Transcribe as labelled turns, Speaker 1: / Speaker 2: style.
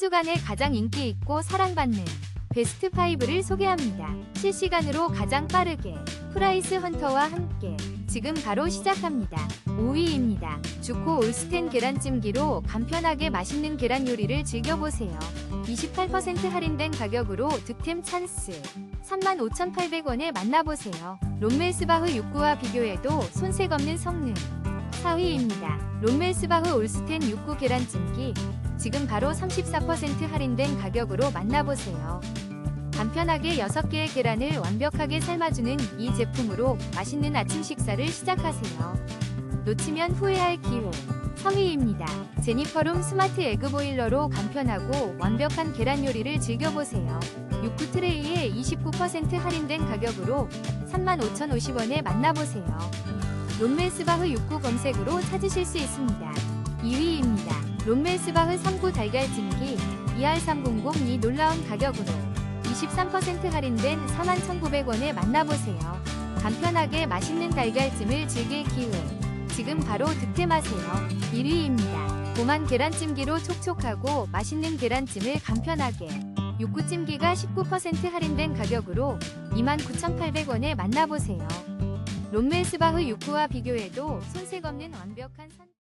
Speaker 1: 주간에 가장 인기 있고 사랑받는 베스트 5를 소개합니다. 실시간으로 가장 빠르게 프라이스 헌터와 함께 지금 바로 시작합니다. 5위입니다. 주코 올스텐 계란찜기로 간편하게 맛있는 계란 요리를 즐겨보세요. 28% 할인된 가격으로 득템 찬스. 35,800원에 만나보세요. 롬멜스바흐 6구와 비교해도 손색 없는 성능. 4위입니다. 롬멜스바흐 올스텐 6구 계란찜기. 지금 바로 34% 할인된 가격으로 만나보세요. 간편하게 6개의 계란을 완벽하게 삶아주는 이 제품으로 맛있는 아침 식사를 시작하세요. 놓치면 후회할 기회. 3위입니다. 제니퍼룸 스마트 에그 보일러로 간편하고 완벽한 계란 요리를 즐겨보세요. 6구 트레이에 29% 할인된 가격으로 35,050원에 만나보세요. 롬멜스바흐 6구 검색으로 찾으실 수 있습니다. 2위입니다. 롬멜스바흐 3구 달걀 찜기 ER300 이 놀라운 가격으로 23% 할인된 41,900원에 만나보세요. 간편하게 맛있는 달걀찜을 즐길 기회. 지금 바로 득템하세요. 1위입니다. 고만 계란찜기로 촉촉하고 맛있는 계란찜을 간편하게. 6구찜기가 19% 할인된 가격으로 29,800원에 만나보세요. 롬멜스바흐 6구와 비교해도 손색 없는 완벽한 선...